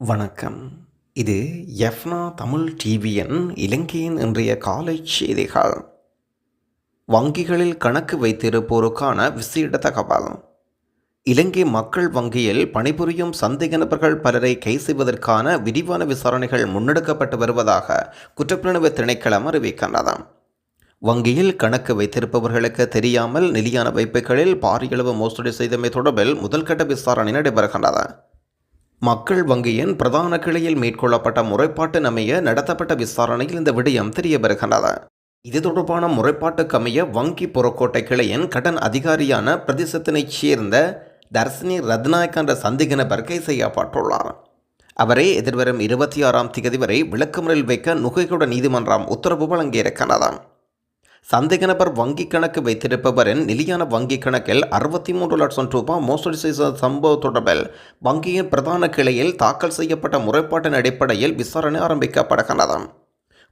வணக்கம். இது எஃப்னா தமிழ் டிவியின் இலங்கையின் இன்றைய காலை செய்திகள். வங்கிகளில் கணக்கு வைத்திருப்போருக்கான விசேட தகவல். இலங்கை மக்கள் வங்கியில் பணிபுரியும் சந்தேக நபர்கள் பலரை கை செய்வதற்கான விரிவான விசாரணைகள் முன்னெடுக்கப்பட்டு வருவதாக குற்றப்புலனாய்வு திணைக்களம் அறிவிக்கின்றது. வங்கியில் கணக்கு வைத்திருப்பவர்களுக்கு தெரியாமல் நிலையான வைப்புகளில் பாரியளவு மோசடி செய்தமை தொடர்பில் முதல்கட்ட விசாரணை நடைபெறுகின்றது. மக்கள் வங்கியின் பிரதான கிளையில் மேற்கொள்ளப்பட்ட முறைப்பாட்டு நமைய நடத்தப்பட்ட விசாரணையில் இந்த விடயம் தெரிய வருகின்றது இது தொடர்பான முறைப்பாட்டுக்கமைய வங்கி புறக்கோட்டை கிளையின் கடன் அதிகாரியான பிரதேசத்தினைச் சேர்ந்த தர்சினி ரத்நாயக் என்ற சந்தேக நபர் கை செய்யப்பட்டுள்ளார். அவரை எதிர்வரும் இருபத்தி ஆறாம் தேதி வரை விளக்கமறில் வைக்க நுகைகுட நீதிமன்றம் உத்தரவு வழங்கியிருக்கிறது சந்தேக நபர் வங்கிக் கணக்கு வைத்திருப்பவரின் நிலையான வங்கிக் கணக்கில் அறுபத்தி மூன்று லட்சம் ரூபாய் மோசடி செய்த சம்பவ தொடர்பில் வங்கியின் பிரதான கிளையில் தாக்கல் செய்யப்பட்ட முறைப்பாட்டின் அடிப்படையில் விசாரணை ஆரம்பிக்கப்படுகிறது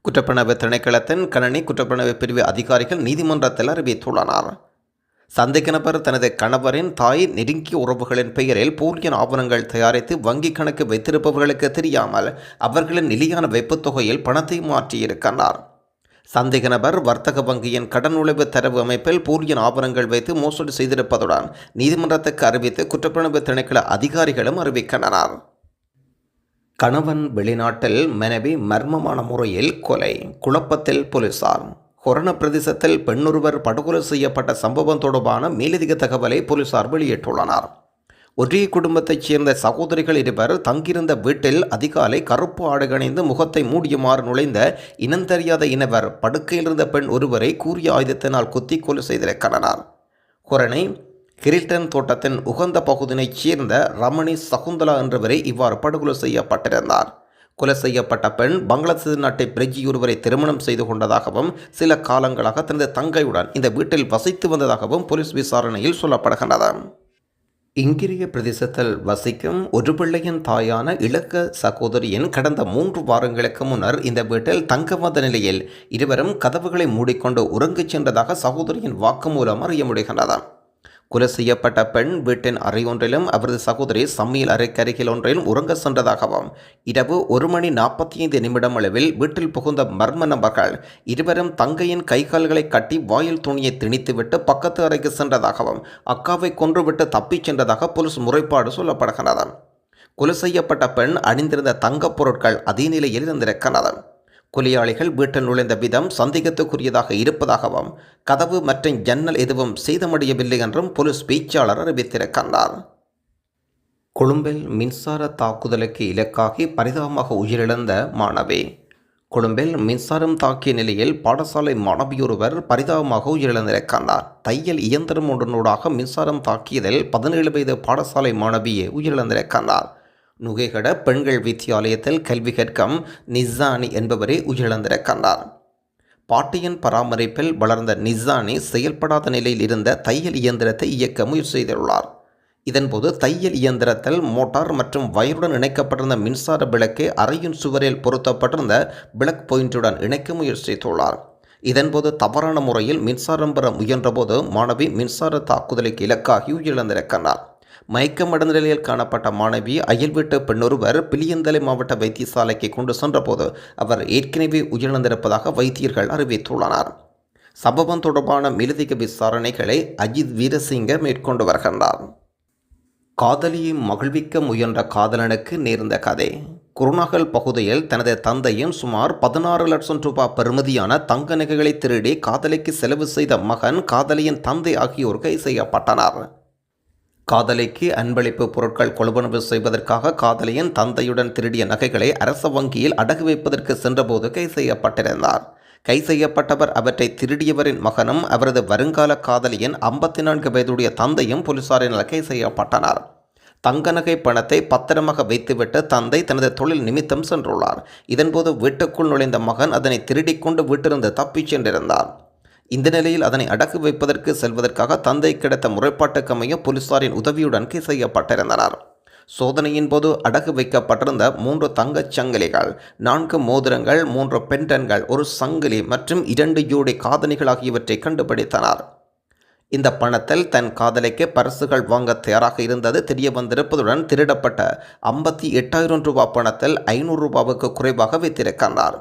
குற்றப்பிணவு திணைக்களத்தின் கணனி குற்றப்பிணவு பிரிவு அதிகாரிகள் நீதிமன்றத்தில் அறிவித்துள்ளனர். சந்தேக நபர் தனது கணவரின் தாய் நெருங்கிய உறவுகளின் பெயரில் போலியன் ஆவணங்கள் தயாரித்து வங்கிக் கணக்கு வைத்திருப்பவர்களுக்கு தெரியாமல் அவர்களின் நிலையான வைப்புத் தொகையில் பணத்தை மாற்றியிருக்கிறார். சந்தேக நபர் வர்த்தக வங்கியின் கடன் உழைவு தரவு அமைப்பில் போலியன் ஆவணங்கள் வைத்து மோசடி செய்திருப்பதுடன் நீதிமன்றத்துக்கு அறிவித்து குற்றப்புலனாய்வு திணைக்கள அதிகாரிகளும் அறிவிக்கின்றனர். கணவன் வெளிநாட்டில் மனைவி மர்மமான முறையில் கொலை குழப்பத்தில் போலீசார். கொரோனா பிரதேசத்தில் பெண்ணொருவர் படுகொலை செய்யப்பட்ட சம்பவம் தொடர்பான மேலதிக தகவலை போலீசார் வெளியிட்டுள்ளனர். ஒரே குடும்பத்தைச் சேர்ந்த சகோதரிகள் இருவர் தங்கியிருந்த வீட்டில் அதிகாலை கருப்பு ஆடை முகத்தை மூடியுமாறு நுழைந்த இனந்தெரியாத இனவர் படுக்கையிலிருந்த பெண் ஒருவரை கூறிய ஆயுதத்தினால் குத்தி கொலை செய்திருக்கின்றனர் குரணை கிரில்டன் தோட்டத்தின் உகந்த பகுதியைச் சேர்ந்த ரமணி சகுந்தலா என்றவரை இவ்வாறு படுகொலை செய்யப்பட்டிருந்தார். கொலை செய்யப்பட்ட பெண் பங்களாதேஷ் நாட்டை பிரஜி ஒருவரை திருமணம் செய்து கொண்டதாகவும் சில காலங்களாக தனது தங்கையுடன் இந்த வீட்டில் வசித்து வந்ததாகவும் போலீஸ் விசாரணையில் சொல்லப்படுகின்றது. இங்கிரிய பிரதேசத்தில் வசிக்கும் ஒரு பிள்ளையின் தாயான இலக்க சகோதரியின் கடந்த மூன்று வாரங்களுக்கு முன்னர் இந்த வீட்டில் தங்க வந்த நிலையில் இருவரும் கதவுகளை மூடிக்கொண்டு உறங்கிச் சென்றதாக சகோதரியின் வாக்குமூலம் அறிய முடிகின்றது கொலை செய்யப்பட்ட பெண் வீட்டின் அறை ஒன்றிலும் அவரது சகோதரி சமையல் அறைக்கருகில் ஒன்றிலும் உறங்க சென்றதாகவும் இரவு ஒரு மணி நாற்பத்தி ஐந்து நிமிடம் அளவில் வீட்டில் புகுந்த மர்ம நபர்கள் இருவரும் தங்கையின் கைகால்களை கட்டி வாயில் துணியை திணித்துவிட்டு பக்கத்து அறைக்கு சென்றதாகவும் அக்காவை கொன்றுவிட்டு தப்பிச் சென்றதாக போலீஸ் முறைப்பாடு சொல்லப்படுகிறது கொலை செய்யப்பட்ட பெண் அணிந்திருந்த தங்கப் பொருட்கள் அதே நிலையில் இருந்திருக்கிறது கொலையாளிகள் வீட்டில் நுழைந்த விதம் சந்தேகத்துக்குரியதாக இருப்பதாகவும் கதவு மற்றும் ஜன்னல் எதுவும் சேதமடையவில்லை என்றும் போலீஸ் பேச்சாளர் அறிவித்திருக்கின்றார் கொழும்பில் மின்சார தாக்குதலுக்கு இலக்காகி பரிதாபமாக உயிரிழந்த மாணவி. கொழும்பில் மின்சாரம் தாக்கிய நிலையில் பாடசாலை மாணவியொருவர் பரிதாபமாக உயிரிழந்திருக்கின்றார் தையல் இயந்திரம் ஒன்றனூடாக மின்சாரம் தாக்கியதில் பதினேழு வயது பாடசாலை மாணவியே உயிரிழந்திருக்கின்றார் நுகைகட பெண்கள் வித்தியாலயத்தில் கல்வி கற்கும் நிசானி என்பவரே உயிரிழந்திருக்கின்றார் பாட்டியின் பராமரிப்பில் வளர்ந்த நிசானி செயல்படாத நிலையில் இருந்த தையல் இயந்திரத்தை இயக்க முயற்சி செய்துள்ளார். இதன்போது தையல் இயந்திரத்தில் மோட்டார் மற்றும் வயருடன் இணைக்கப்பட்டிருந்த மின்சார விளக்கை அறையின் சுவரில் பொருத்தப்பட்டிருந்த பிளக் பாயிண்டுடன் இணைக்க முயற்சி செய்துள்ளார். இதன்போது தவறான முறையில் மின்சாரம் பெற முயன்றபோது மாணவி மின்சார தாக்குதலுக்கு இலக்காகி உயிரிழந்திருக்கிறார் மயக்கமடைந்த நிலையில் காணப்பட்ட மாணவி அயல் வீட்டு பெண்ணொருவர் பிலியந்தலை மாவட்ட வைத்தியசாலைக்கு கொண்டு சென்றபோது அவர் ஏற்கனவே உயிரிழந்திருப்பதாக வைத்தியர்கள் அறிவித்துள்ளனர். சம்பவம் தொடர்பான மேலதிக விசாரணைகளை அஜித் வீரசிங்க மேற்கொண்டு வருகின்றார். காதலியை மகிழ்விக்க முயன்ற காதலனுக்கு நேர்ந்த கதை. குருநாகல் பகுதியில் தனது தந்தையும் சுமார் பதினாறு லட்சம் ரூபாய் பெறுமதியான தங்க நகைகளை திருடி காதலிக்கு செலவு செய்த மகன் காதலியின் தந்தை ஆகியோர் கை செய்யப்பட்டனர் காதலிக்கு அன்பளிப்பு பொருட்கள் கொள்வனவு செய்வதற்காக காதலியின் தந்தையுடன் திருடிய நகைகளை அரச வங்கியில் அடகு வைப்பதற்கு சென்றபோது கை செய்யப்பட்டிருந்தார். கை செய்யப்பட்டவர் அவற்றை திருடியவரின் மகனும் அவரது வருங்கால காதலியின் ஐம்பத்தி நான்கு வயதுடைய தந்தையும் போலீசாரினால் கை செய்யப்பட்டனர். தங்க நகை பணத்தை பத்திரமாக வைத்துவிட்டு தந்தை தனது தொழில் நிமித்தம் சென்றுள்ளார். இதன்போது வீட்டுக்குள் நுழைந்த மகன் அதனை திருடிக்கொண்டு வீட்டிலிருந்து தப்பிச் சென்றிருந்தார். இந்த நிலையில் அதனை அடகு வைப்பதற்கு செல்வதற்காக தந்தை கிடைத்த முறைப்பாட்டுக்கமைய போலீசாரின் உதவியுடன் கை செய்யப்பட்டிருந்தனர் சோதனையின் போது அடகு வைக்கப்பட்டிருந்த மூன்று தங்கச் சங்கிலிகள் நான்கு மோதிரங்கள் மூன்று பெண்டன்கள் ஒரு சங்கிலி மற்றும் இரண்டு ஜோடி காதணிகள் ஆகியவற்றை கண்டுபிடித்தனர். இந்த பணத்தில் தன் காதலிக்கு பரிசுகள் வாங்க தயாராக இருந்தது தெரிய வந்திருப்பதுடன் திருடப்பட்ட ஐம்பத்தி எட்டாயிரம் ரூபாய் பணத்தில் ஐநூறு ரூபாவுக்கு குறைவாக வைத்திருக்கின்றார்.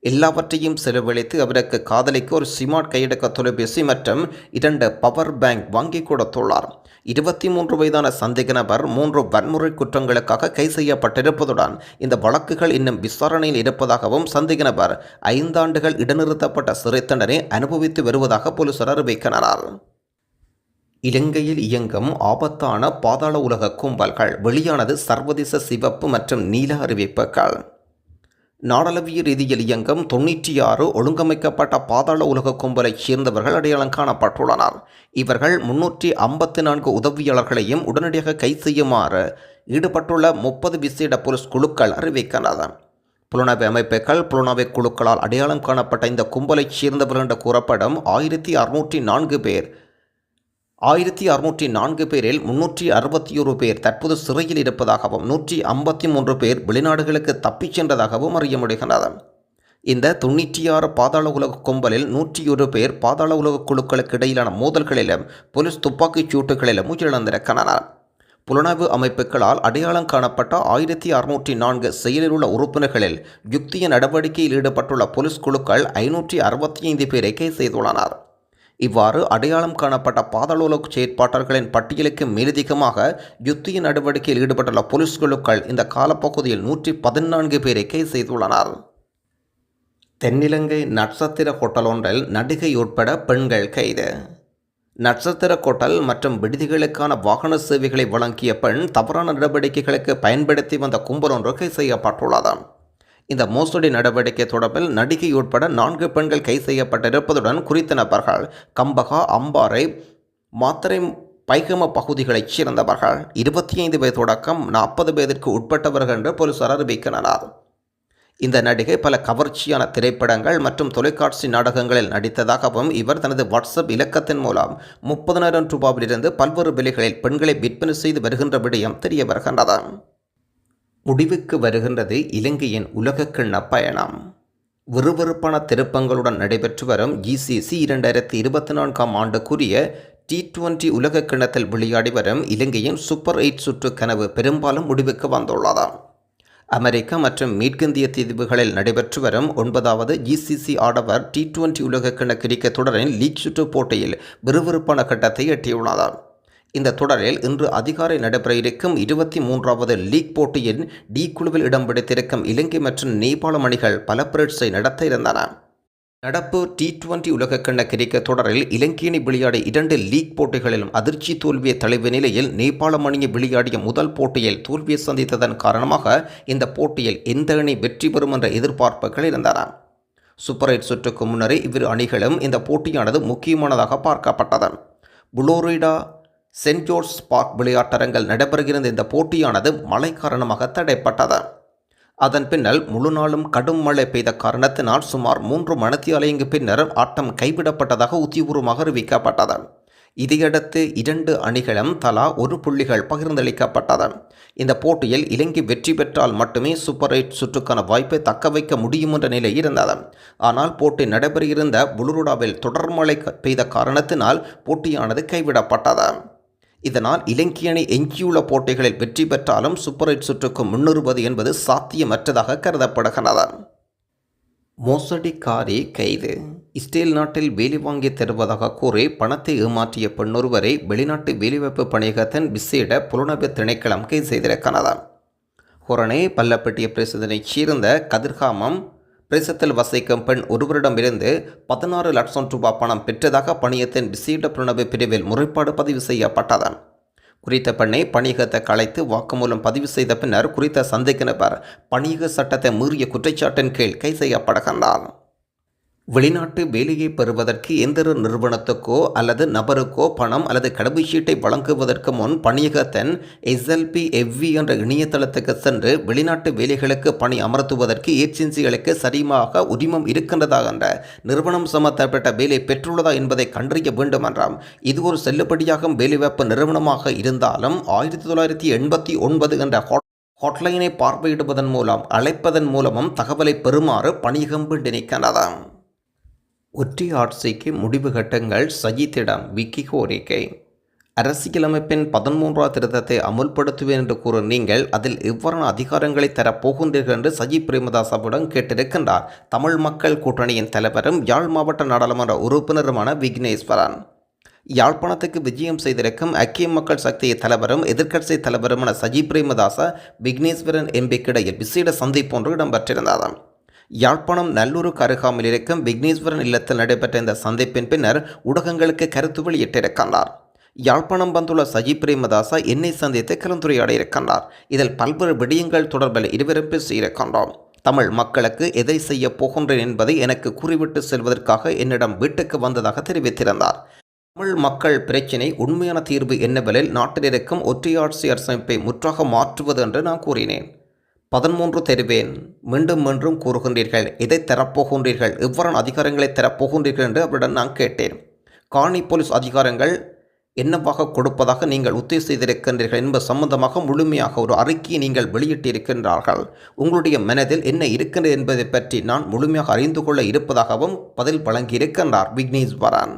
எல்லாவற்றையும் செலவழித்து அவருக்கு காதலிக்கு ஒரு சிமார்ட் கையடக்க தொலைபேசி மற்றும் இரண்டு பவர் பேங்க் வாங்கி கொடுத்துள்ளார். இருபத்தி மூன்று வயதான சந்தேக நபர் மூன்று வன்முறை குற்றங்களுக்காக கை செய்யப்பட்டிருப்பதுடன் இந்த வழக்குகள் இன்னும் விசாரணையில் இருப்பதாகவும் சந்தேக நபர் ஐந்தாண்டுகள் இடைநிறுத்தப்பட்ட சிறை தண்டனை அனுபவித்து வருவதாக போலீசார் அறிவிக்கின்றனர். இலங்கையில் இயங்கும் ஆபத்தான பாதாள உலக கும்பல்கள் வெளியானது சர்வதேச சிவப்பு மற்றும் நீல அறிவிப்புகள். நாடளவிய ரீதியில் இயங்கும் தொண்ணூற்றி ஆறு ஒழுங்கமைக்கப்பட்ட பாதாள உலக கும்பலைச் சேர்ந்தவர்கள் அடையாளம் காணப்பட்டுள்ளனர். இவர்கள் முன்னூற்றி ஐம்பத்தி நான்கு உதவியாளர்களையும் உடனடியாக கை செய்யுமாறு ஈடுபட்டுள்ள முப்பது விசேட போலீஸ் குழுக்கள் அறிவிக்கின்றன. புலனாய்வு அமைப்புகள் புலனாய்வு குழுக்களால் அடையாளம் காணப்பட்ட இந்த கும்பலைச் சேர்ந்தவர்கள் என்று கூறப்படும் ஆயிரத்தி அறுநூற்றி நான்கு பேர் ஆயிரத்தி அறுநூற்றி நான்கு பேரில் முன்னூற்றி அறுபத்தி ஒரு பேர் தற்போது சிறையில் இருப்பதாகவும் நூற்றி ஐம்பத்தி மூன்று பேர் வெளிநாடுகளுக்கு தப்பிச் சென்றதாகவும் அறிய முடிகின்றது இந்த தொண்ணூற்றி ஆறு பாதாள உலக கும்பலில் நூற்றி ஒரு பேர் பாதாள உலக குழுக்களுக்கு இடையிலான மோதல்களிலும் போலீஸ் துப்பாக்கிச் சூட்டுகளிலும் உயிரிழந்திருக்கின்றனர் புலனாய்வு அமைப்புகளால் அடையாளம் காணப்பட்ட ஆயிரத்தி அறுநூற்றி நான்கு செயலில் உள்ள உறுப்பினர்களில் யுக்திய நடவடிக்கையில் ஈடுபட்டுள்ள போலீஸ் குழுக்கள் ஐநூற்றி அறுபத்தி ஐந்து பேரை கைது செய்துள்ளனர். இவ்வாறு அடையாளம் காணப்பட்ட பாதாளோலக செயற்பாட்டாளர்களின் பட்டியலுக்கு மேலதிகமாக யுத்திய நடவடிக்கையில் ஈடுபட்டுள்ள போலீஸ் குழுக்கள் இந்த காலப்பகுதியில் நூற்றி பதினான்கு பேரை கைது செய்துள்ளனர். தென்னிலங்கை நட்சத்திர ஹோட்டல் ஒன்றில் நடிகை உட்பட பெண்கள் கைது. நட்சத்திர கோட்டல் மற்றும் விடுதிகளுக்கான வாகன சேவைகளை வழங்கிய பெண் தவறான நடவடிக்கைகளுக்கு பயன்படுத்தி வந்த கும்பல் ஒன்று கைது செய்யப்பட்டுள்ளது. இந்த மோசடி நடவடிக்கை தொடர்பில் நடிகை உட்பட நான்கு பெண்கள் கைது செய்யப்பட்டிருப்பதுடன் குறித்த நபர்கள் கம்பகா அம்பாறை மாத்தரை பைகம பகுதிகளைச் சேர்ந்தவர்கள். இருபத்தி ஐந்து பேர் தொடக்கம் நாற்பது பேருக்கு உட்பட்டவர்கள் என்று போலீசார் அறிவிக்கின்றனர். இந்த நடிகை பல கவர்ச்சியான திரைப்படங்கள் மற்றும் தொலைக்காட்சி நாடகங்களில் நடித்ததாகவும் இவர் தனது வாட்ஸ்அப் இலக்கத்தின் மூலம் முப்பதனாயிரம் ரூபாவிலிருந்து பல்வேறு விலைகளில் பெண்களை விற்பனை செய்து வருகின்ற விடயம் தெரிய வருகின்றது. முடிவுக்கு வருகின்றது இலங்கையின் உலகக்கிண்ண பயணம் விறுவிறுப்பான திருப்பங்களுடன் நடைபெற்று வரும் ஜிசிசி இரண்டாயிரத்தி இருபத்தி நான்காம் ஆண்டுக்குரிய டி டுவெண்டி உலக கிண்ணத்தில் விளையாடி வரும் இலங்கையின் சூப்பர் எயிட் சுற்று கனவு பெரும்பாலும் முடிவுக்கு வந்துள்ளது. அமெரிக்கா மற்றும் மேற்கிந்திய தீவுகளில் நடைபெற்று வரும் ஒன்பதாவது ஜிசிசி ஆடவர் டி டுவெண்டி உலகக்கிண்ண கிரிக்கெட் தொடரின் லீக் சுற்று போட்டியில் விறுவிறுப்பான கட்டத்தை எட்டியுள்ளதாம் இந்த தொடரில் இன்று அதிகாலை நடைபெற இருக்கும் இருபத்தி மூன்றாவது லீக் போட்டியின் டி குழுவில் இடம் பிடித்திருக்கும் இலங்கை மற்றும் நேபாளம் அணிகள் பல பரீட்சை நடத்த இருந்தன நடப்பு டி டுவெண்டி உலகக்கண்ண கிரிக்கெட் தொடரில் இலங்கை அணி விளையாடிய இரண்டு லீக் போட்டிகளிலும் அதிர்ச்சி தோல்வியை தழுவிய நிலையில் நேபாளம் அணியை விளையாடிய முதல் போட்டியில் தோல்வியை சந்தித்ததன் காரணமாக இந்த போட்டியில் எந்த அணி வெற்றி பெறும் என்ற எதிர்பார்ப்புகள் இருந்தன. சூப்பர் எயிட் சுற்றுக்கு முன்னரே இவ்விரு அணிகளும் இந்த போட்டியானது முக்கியமானதாக பார்க்கப்பட்டது. புளோரிடா சென்ட் ஜோர்ஜ் பார்க் விளையாட்டரங்கில் நடைபெறுகிற இந்த போட்டியானது மழை காரணமாக தடைப்பட்டது. அதன் பின்னர் முழு நாளும் கடும் மழை பெய்த காரணத்தினால் சுமார் மூன்று மணத்தியாலைக்கு பின்னர் ஆட்டம் கைவிடப்பட்டதாக உத்தியபூர்வமாக அறிவிக்கப்பட்டது. இதையடுத்து இரண்டு அணிகளும் தலா ஒரு புள்ளிகள் பகிர்ந்தளிக்கப்பட்டது. இந்த போட்டியில் இலங்கை வெற்றி பெற்றால் மட்டுமே சூப்பர் எயிட் சுற்றுக்கான வாய்ப்பை தக்க வைக்க முடியும் என்ற நிலை இருந்தது. ஆனால் போட்டி நடைபெறியிருந்த புளுருடாவில் தொடர் மழை பெய்த காரணத்தினால் போட்டியானது கைவிடப்பட்டது. இதனால் இலங்கை அணி எஞ்சியுள்ள போட்டிகளில் வெற்றி பெற்றாலும் சூப்பர் எயிட் சுற்றுக்கு முன்னுறுவது என்பது சாத்தியமற்றதாக கருதப்படுகிறது. மோசடிக்காரி கைது. இஸ்ரேல் நாட்டில் வேலை வாங்கி தருவதாக கூறி பணத்தை ஏமாற்றிய பெண்ணொருவரை வெளிநாட்டு வேலைவாய்ப்பு பணியகத்தின் விசேட புலனபு திணைக்களம் கைது செய்திருக்கிறது. ஹொரணே பல்லப்பட்டிய பிரசிதனைச் சேர்ந்த கதிர்காமம் பிரேசத்தில் வசிக்கும் பெண் ஒருவரிடமிருந்து பதினாறு லட்சம் ரூபாய் பணம் பெற்றதாக பணியத்தின் விசேட புலனவு பிரிவில் முறைப்பாடு பதிவு செய்யப்பட்டதன் குறித்த பெண்ணை பணியகத்தை கலைத்து வாக்குமூலம் பதிவு செய்த பின்னர் குறித்த சந்தேக நபர் பணியக சட்டத்தை மீறிய குற்றச்சாட்டின் கீழ் கை செய்யப்படுகின்றார் வெளிநாட்டு வேலையை பெறுவதற்கு எந்தொரு நிறுவனத்துக்கோ அல்லது நபருக்கோ பணம் அல்லது கடவுச்சீட்டை வழங்குவதற்கு முன் பணியகத்தின் எஸ்எல்பி எவ்வி என்ற இணையதளத்துக்கு சென்று வெளிநாட்டு வேலைகளுக்கு பணி அமர்த்துவதற்கு ஏஜென்சிகளுக்கு சரியாக உரிமம் இருக்கின்றதா என்ற நிறுவனம் சம்பந்தப்பட்ட வேலை பெற்றுள்ளதா என்பதை கண்டறிய வேண்டும் என்றாம் இது ஒரு செல்லுபடியாகும் வேலைவாய்ப்பு நிறுவனமாக இருந்தாலும் ஆயிரத்தி தொள்ளாயிரத்தி எண்பத்தி ஒன்பது என்ற ஹாட்லைனை பார்வையிடுவதன் மூலம் அழைப்பதன் மூலமும் தகவலை பெறுமாறு பணியகம் வேண்டி ஒற்றை ஆட்சிக்கு முடிவு கட்டங்கள் சஜித்திடம் விக்கி கோரிக்கை. அரசியலமைப்பின் பதிமூன்றாம் திருத்தத்தை அமுல்படுத்துவேன் என்று கூறும் நீங்கள் அதில் எவ்வாறான அதிகாரங்களை தரப்போகின்றீர்கள் என்று சஜித் பிரேமதாசவிடம் கேட்டிருக்கின்றார். தமிழ் மக்கள் கூட்டணியின் தலைவரும் யாழ் மாவட்ட நாடாளுமன்ற உறுப்பினருமான விக்னேஸ்வரன். யாழ்ப்பாணத்துக்கு விஜயம் செய்திருக்கும் ஐக்கிய மக்கள் சக்தி தலைவரும் எதிர்க்கட்சி தலைவருமான சஜி பிரேமதாச விக்னேஸ்வரன் எம்பிக்கிடையில் விசேட சந்திப்பு ஒன்று இடம்பெற்றிருந்ததாம் யாழ்ப்பாணம் நல்லூருக்கு அருகாமையில் இருக்கும் விக்னேஸ்வரன் இல்லத்தில் நடைபெற்ற இந்த சந்திப்பின் பின்னர் ஊடகங்களுக்கு கருத்து வெளியிட்டிருக்கின்றார். யாழ்ப்பாணம் வந்துள்ள சஜித் பிரேமதாசா என்னை சந்தித்து கலந்துரையாட இருக்கின்றார் இதில் பல்வேறு விடயங்கள் தொடர்பில் இருவரும் பேசியிருக்கின்றோம். தமிழ் மக்களுக்கு எதை செய்ய போகின்றேன் என்பதை எனக்கு கூறிவிட்டு செல்வதற்காக என்னிடம் வீட்டுக்கு வந்ததாக தெரிவித்திருந்தார். தமிழ் மக்கள் பிரச்சினை உண்மையான தீர்வு என்னவெனில் நாட்டில் இருக்கும் ஒற்றையாட்சி அரசமைப்பை முற்றாக மாற்றுவது என்று நான் கூறினேன். பதிமூன்று தெரிவேன். மீண்டும் மீண்டும் கூறுகின்றீர்கள் எதை தரப்போகின்றீர்கள் எவ்வாறான அதிகாரங்களை தரப்போகின்றீர்கள் என்று அவரிடம் நான் கேட்டேன். காணி போலீஸ் அதிகாரங்கள் என்னவாக கொடுப்பதாக நீங்கள் உத்தேச செய்திருக்கின்றீர்கள் என்பது சம்பந்தமாக முழுமையாக ஒரு அறிக்கையை நீங்கள் வெளியிட்டிருக்கின்றார்கள். உங்களுடைய மனதில் என்ன இருக்கின்றது என்பதை பற்றி நான் முழுமையாக அறிந்து கொள்ள இருப்பதாகவும் பதில் வழங்கியிருக்கின்றார் விக்னேஸ்வரன்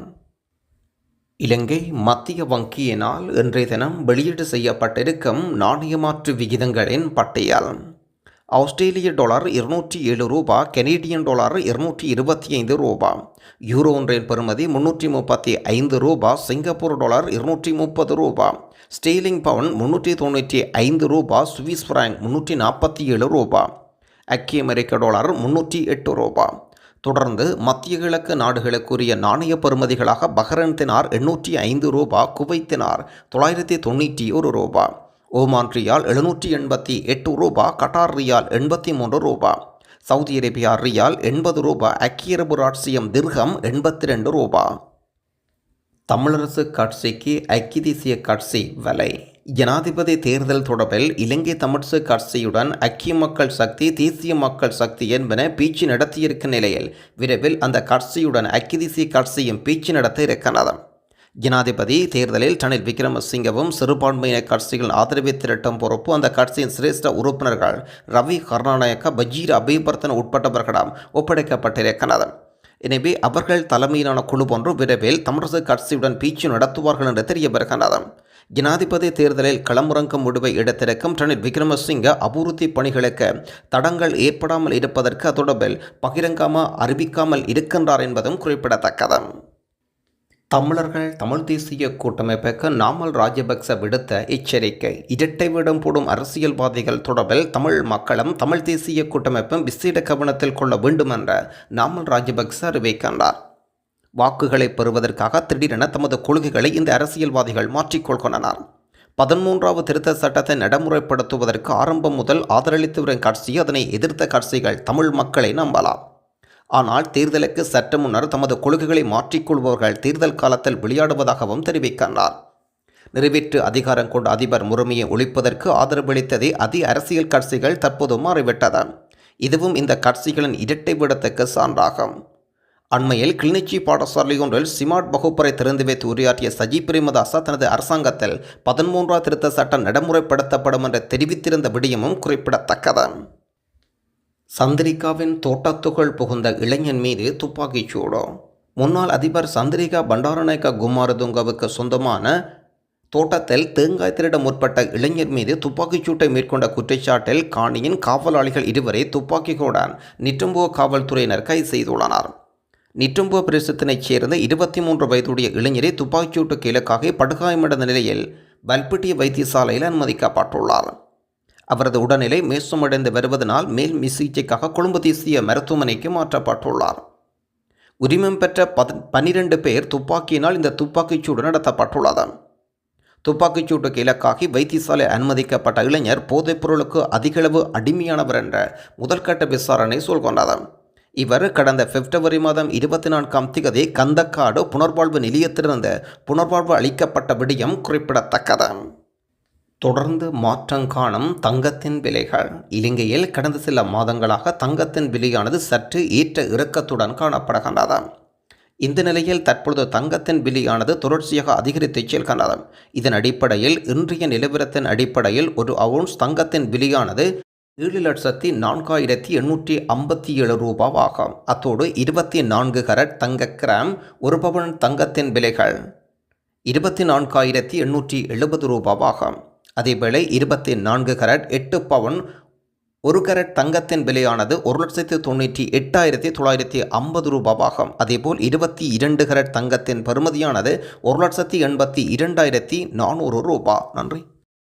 இலங்கை மத்திய வங்கியினால் இன்றைய தினம் வெளியீடு செய்யப்பட்டிருக்கும் நாணயமாற்று விகிதங்களின் பட்டியல். ஆஸ்திரேலிய டாலர் இருநூற்றி ஏழு ரூபா கெனடியன் டாலர் இருநூற்றி இருபத்தி ஐந்து ரூபா. யூரோ ஒன்றின் பெறுமதி முன்னூற்றி முப்பத்தி ஐந்து ரூபா சிங்கப்பூர் டாலர் இருநூற்றி முப்பது ரூபா. ஸ்டீலிங் பவுன் முன்னூற்றி தொண்ணூற்றி ஐந்து ரூபா சுவிஸ் பிராங்க் முன்னூற்றி நாற்பத்தி ஏழு ரூபா. அக்கி அமெரிக்க டாலர் முன்னூற்றி எட்டு ரூபா. தொடர்ந்து மத்திய கிழக்கு நாடுகளுக்குரிய நாணய பெறுமதிகளாக பஹ்ரன் தினார் எண்ணூற்றி ஐந்து ரூபா குவைத்தினார் தொள்ளாயிரத்தி தொண்ணூற்றி ஒரு ரூபா. ஓமான் ரியால் எழுநூற்றி எண்பத்தி எட்டு ரூபா கட்டார் ரியால் எண்பத்தி மூன்று ரூபா சவுதி அரேபியா ரியால் எண்பது ரூபா அக்கியரபு ராட்சியம் திர்கம் எண்பத்தி ரெண்டு ரூபா. தமிழரசு கட்சிக்கு ஐக்கிய தேசிய கட்சி விலை. ஜனாதிபதி தேர்தல் தொடர்பில் இலங்கை தமிழ்சு கட்சியுடன் ஐக்கிய மக்கள் சக்தி தேசிய மக்கள் சக்தி என்பன பேச்சு நடத்தியிருக்கும் நிலையில் விரைவில் அந்த கட்சியுடன் ஐக்கிய தேசிய கட்சியும் பேச்சு நடத்த இருக்கிறது ஜனாதிபதி தேர்தலில் ரணில் விக்ரமசிங்கவும் சிறுபான்மையின கட்சிகள் ஆதரவை திரட்டும் பொறுப்பு அந்த கட்சியின் சிரேஷ்ட உறுப்பினர்கள் ரவி கருணாநாயக்க பஜீர் அபிபர்த்தன் உட்பட்டவர்களிடம் ஒப்படைக்கப்பட்டிருக்கிறது. எனவே அவர்கள் தலைமையிலான குழு ஒன்று விரைவில் தமிழரசு கட்சியுடன் பேச்சு நடத்துவார்கள் என்று தெரிய வருகின்றது ஜனாதிபதி தேர்தலில் களமுறங்கும் முடிவை எடுத்திருக்கும் ரணில் விக்ரமசிங்க அபிவிருத்தி பணிகளுக்கு தடங்கள் ஏற்படாமல் இருப்பதற்கு தொடர்பில் பகிரங்கமாக அறிவிக்காமல் இருக்கின்றார் என்பதும் குறிப்பிடத்தக்கது. தமிழர்கள் தமிழ் தேசிய கூட்டமைப்புக்கு நாமல் ராஜபக்ச விடுத்த எச்சரிக்கை. இரட்டை விடம் போடும் அரசியல்வாதிகள் தொடர்பில் தமிழ் மக்களும் தமிழ் தேசிய கூட்டமைப்பும் விசேட கவனத்தில் கொள்ள வேண்டும் என்ற நாமல் ராஜபக்ச அறிவிக்கின்றார். வாக்குகளை பெறுவதற்காக திடீரென தமது கொள்கைகளை இந்த அரசியல்வாதிகள் மாற்றிக்கொள்கின்றனர் பதிமூன்றாவது திருத்த சட்டத்தை நடைமுறைப்படுத்துவதற்கு ஆரம்பம் முதல் ஆதரளித்து வரும் கட்சி அதனை எதிர்த்த கட்சிகள் தமிழ் மக்களை நம்பலாம். ஆனால் தேர்தலுக்கு சற்று முன்னர் தமது கொள்கைகளை மாற்றிக்கொள்பவர்கள் தேர்தல் காலத்தில் விளையாடுவதாகவும் தெரிவிக்கின்றார். நிறைவேற்று அதிகாரம் கொண்ட அதிபர் முறைமையை ஒழிப்பதற்கு ஆதரவளித்ததே அதி அரசியல் கட்சிகள் தற்போது மாறிவிட்டது. இதுவும் இந்த கட்சிகளின் இரட்டை விடத்துக்கு சான்றாகும். அண்மையில் கிளிநொச்சி பாடசாலை ஒன்றில் சிமார்ட் வகுப்பறை திறந்து வைத்து உரையாற்றிய சஜி பிரேமதாசா தனது அரசாங்கத்தில் பதிமூன்றாம் திருத்த சட்டம் நடைமுறைப்படுத்தப்படும் என்று தெரிவித்திருந்த விடயமும் குறிப்பிடத்தக்கது. சந்திரிகாவின் தோட்டத்துக்குள் புகுந்த இளைஞன் மீது துப்பாக்கிச் சூடு முன்னாள் அதிபர் சந்திரிகா பண்டாரநாயக்க குமாரதுங்கவுக்கு சொந்தமான தோட்டத்தில் தேங்காய் திருட முற்பட்ட இளைஞர் மீது துப்பாக்கிச் சூட்டை மேற்கொண்ட குற்றச்சாட்டில் காணியின் காவலாளிகள் இருவரை துப்பாக்கிகளுடன் நிட்டும்போ காவல்துறையினர் கைது செய்துள்ளனர். நிட்டும்போ பிரதேசத்தினைச் சேர்ந்த இருபத்தி மூன்று வயதுடைய இளைஞரை துப்பாக்கிச்சூட்டுக்கு இலக்காக படுகாயமடைந்த நிலையில் வல்பிட்டிய வைத்தியசாலையில் அனுமதிக்கப்பட்டுள்ளார். அவரது உடல்நிலை மேசமடைந்து வருவதனால் மேல் சிகிச்சைக்காக கொழும்பு தேசிய மருத்துவமனைக்கு மாற்றப்பட்டுள்ளார். உரிமம் பெற்ற பத் பனிரெண்டு பேர் துப்பாக்கியினால் இந்த துப்பாக்கிச்சூடு நடத்தப்பட்டுள்ளது. துப்பாக்கிச்சூட்டுக்கு இலக்காகி வைத்தியசாலை அனுமதிக்கப்பட்ட இளைஞர் போதைப்பொருளுக்கு அதிகளவு அடிமையானவர் என்ற முதல்கட்ட விசாரணை சொல்கொண்டது இவர் கடந்த பிப்ரவரி மாதம் இருபத்தி நான்காம் திகதி கந்தக்காடு புனர்வாழ்வு நிலையத்திலிருந்து புனர்வாழ்வு அளிக்கப்பட்ட விடயம் குறிப்பிடத்தக்கது. தொடர்ந்து மாற்றம் காணும் தங்கத்தின் விலைகள். இலங்கையில் கடந்த சில மாதங்களாக தங்கத்தின் விலையானது சற்று ஏற்ற இறக்கத்துடன் காணப்படுகின்றது. இந்த நிலையில் தற்பொழுது தங்கத்தின் விலையானது தொடர்ச்சியாக அதிகரித்து செல்கின்றது. இதன் அடிப்படையில் இன்றைய நிலவரத்தின் அடிப்படையில் ஒரு அவுன்ஸ் தங்கத்தின் விலையானது ஏழு லட்சத்தி நான்காயிரத்தி எண்ணூற்றி ஐம்பத்தி ஏழு ரூபாவாகும். அத்தோடு இருபத்தி நான்கு கரட் தங்க கிராம் ஒரு பவன் தங்கத்தின் விலைகள் இருபத்தி நான்காயிரத்தி எண்ணூற்றி எழுபது ரூபாவாகும். அதேவேளை இருபத்தி நான்கு கரட் எட்டு பவுன் ஒரு கரட் தங்கத்தின் விலையானது ஒரு லட்சத்தி தொண்ணூற்றி எட்டாயிரத்தி தொள்ளாயிரத்தி ஐம்பது ரூபாவாகும். அதேபோல் இருபத்தி இரண்டு கரட் தங்கத்தின் பெறுமதியானது ஒரு லட்சத்தி எண்பத்தி இரண்டாயிரத்தி நானூறு ரூபா. நன்றி.